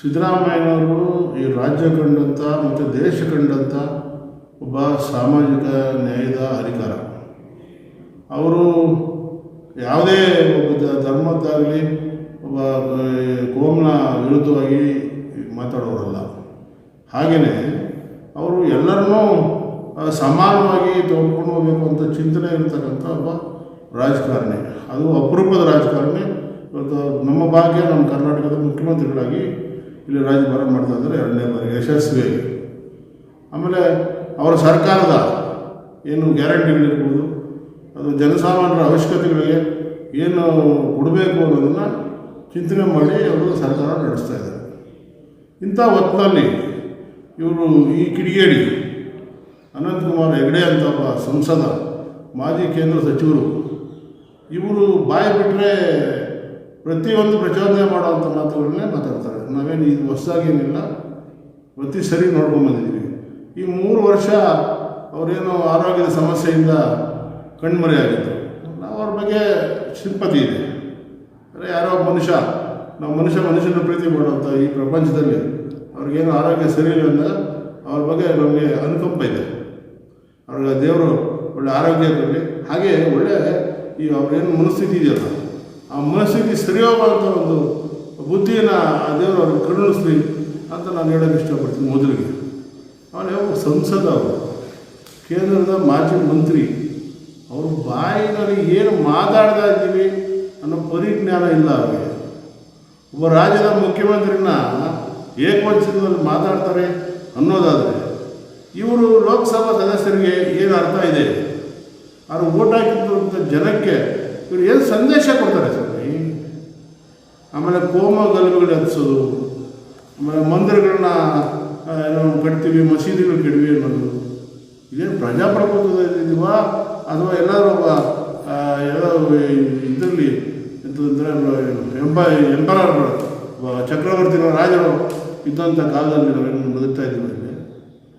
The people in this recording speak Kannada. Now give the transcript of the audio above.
ಸಿದ್ದರಾಮಯ್ಯನವರು ಈ ರಾಜ್ಯ ಕಂಡಂಥ ಮತ್ತು ದೇಶ ಕಂಡಂಥ ಒಬ್ಬ ಸಾಮಾಜಿಕ ನ್ಯಾಯದ ಅಧಿಕಾರ. ಅವರು ಯಾವುದೇ ಒಬ್ಬ ಧರ್ಮದ್ದಾಗಲಿ ಒಬ್ಬ ಕೋಮ್ನ ವಿರುದ್ಧವಾಗಿ ಮಾತಾಡೋರಲ್ಲ. ಹಾಗೆಯೇ ಅವರು ಎಲ್ಲರನ್ನೂ ಸಮಾನವಾಗಿ ತೊಗೊಂಡು ಹೋಗಬೇಕು ಅಂತ ಚಿಂತನೆ ಇರತಕ್ಕಂಥ ಒಬ್ಬ ರಾಜಕಾರಣಿ. ಅದು ಅಪರೂಪದ ರಾಜಕಾರಣಿ. ಇವತ್ತು ನಮ್ಮ ಭಾಗ್ಯ ನಮ್ಮ ಕರ್ನಾಟಕದ ಮುಖ್ಯಮಂತ್ರಿಗಳಾಗಿ ಇಲ್ಲಿ ರಾಜ್ಯಭಾರ ಮಾಡ್ತಾ ಇದ್ದಾರೆ ಎರಡನೇ ಬಾರಿ ಯಶಸ್ವಿಯಾಗಿ ಆಮೇಲೆ ಅವರ ಸರ್ಕಾರದ ಏನು ಗ್ಯಾರಂಟಿಗಳಿರ್ಬೋದು ಅದು ಜನಸಾಮಾನ್ಯರ ಅವಶ್ಯಕತೆಗಳಿಗೆ ಏನು ಕೊಡಬೇಕು ಅನ್ನೋದನ್ನು ಚಿಂತನೆ ಮಾಡಿ ಅವರು ಸರ್ಕಾರ ನಡೆಸ್ತಾ ಇದ್ದಾರೆ. ಇಂಥ ಹೊತ್ತಿನಲ್ಲಿ ಇವರು ಈ ಕಿಡಿಗೇಡಿ, ಅನಂತಕುಮಾರ್ ಹೆಗಡೆ ಅಂತ ಒಬ್ಬ ಸಂಸದ, ಮಾಜಿ ಕೇಂದ್ರ ಸಚಿವರು, ಇವರು ಬಾಯಿ ಬಿಟ್ಟರೆ ಪ್ರತಿಯೊಂದು ಪ್ರಚೋದನೆ ಮಾಡುವಂಥ ಮಾತುಗಳನ್ನೇ ಮಾತಾಡ್ತಾರೆ. ನಾವೇನು ಇದು ಹೊಸದಾಗೇನಿಲ್ಲ ಪ್ರತಿ ಸರಿ ನೋಡ್ಕೊಂಬಂದಿದ್ದೀವಿ ಈ ಮೂರು ವರ್ಷ ಅವರೇನು ಆರೋಗ್ಯದ ಸಮಸ್ಯೆಯಿಂದ ಕಣ್ಮರೆಯಾಗಿತ್ತು ನಾವು ಅವ್ರ ಬಗ್ಗೆ ಸಿಂಪತಿ ಇದೆ. ಅಂದರೆ ಯಾರೋ ಮನುಷ್ಯ, ನಾವು ಮನುಷ್ಯ ಮನುಷ್ಯನ ಪ್ರೀತಿ ಮಾಡುವಂಥ ಈ ಪ್ರಪಂಚದಲ್ಲಿ ಅವ್ರಿಗೇನು ಆರೋಗ್ಯ ಸರಿ ಇಲ್ಲ ಅಂದಾಗ ಅವ್ರ ಬಗ್ಗೆ ನಮಗೆ ಅನುಕಂಪ ಇದೆ. ಅವ್ರಿಗೆ ದೇವರು ಒಳ್ಳೆ ಆರೋಗ್ಯ ಕೊಡಲಿ. ಹಾಗೆ ಒಳ್ಳೆ ಈ ಅವ್ರೇನು ಮನಸ್ಥಿತಿ ಇದೆಯಲ್ಲ ಆ ಮನಸ್ಸಿಗೆ ಸರಿ ಹೋಗುವಂಥ ಒಂದು ಬುದ್ಧಿಯನ್ನು ಆ ದೇವರು ಅವ್ರಿಗೆ ಕರುಣಿಸ್ಲಿ ಅಂತ ನಾನು ಹೇಳೋಕ್ಕೆ ಇಷ್ಟಪಡ್ತೀನಿ ಮೊದಲಿಗೆ. ಅವನು ಸಂಸದ ಅವರು ಕೇಂದ್ರದ ಮಾಜಿ ಮಂತ್ರಿ. ಅವರು ಬಾಯಿನಲ್ಲಿ ಏನು ಮಾತಾಡ್ತಾ ಇದ್ದೀವಿ ಅನ್ನೋ ಪರಿಜ್ಞಾನ ಇಲ್ಲ ಅವರಿಗೆ. ಒಬ್ಬ ರಾಜ್ಯದ ಮುಖ್ಯಮಂತ್ರಿನ ಏಕವಚನದಲ್ಲಿ ಮಾತಾಡ್ತಾರೆ ಅನ್ನೋದಾದರೆ ಇವರು ಲೋಕಸಭಾ ಸದಸ್ಯರಿಗೆ ಏನು ಅರ್ಥ ಇದೆ? ಅವ್ರು ಓಟ್ ಹಾಕಿದ್ದಂಥ ಜನಕ್ಕೆ ಇವರು ಏನು ಸಂದೇಶ ಕೊಡ್ತಾರೆ ಸ್ವಾಮಿ? ಆಮೇಲೆ ಕೋಮ ಗಲಭೆಗಳು ಹಚ್ಚೋದು ಆಮೇಲೆ ಮಂದಿರಗಳನ್ನ ಏನೋ ಕಟ್ತೀವಿ, ಮಸೀದಿಗಳು ಕೆಡವಿ ಅನ್ನೋದು. ಇದೇನು ಇದೆಯಾ ಅಥವಾ ಎಲ್ಲರೂ ಒಬ್ಬ ಎಲ್ಲ ಇದರಲ್ಲಿ ಎಂತಂದರೆ ಎಂಬ ಎಂಪರರ್ ಚಕ್ರವರ್ತಿಗಳ ರಾಜರು ಇದ್ದಂಥ ಕಾಲದಲ್ಲಿ ನಾವೇನು ಬದುಕ್ತಾ ಇದ್ದೀವಿ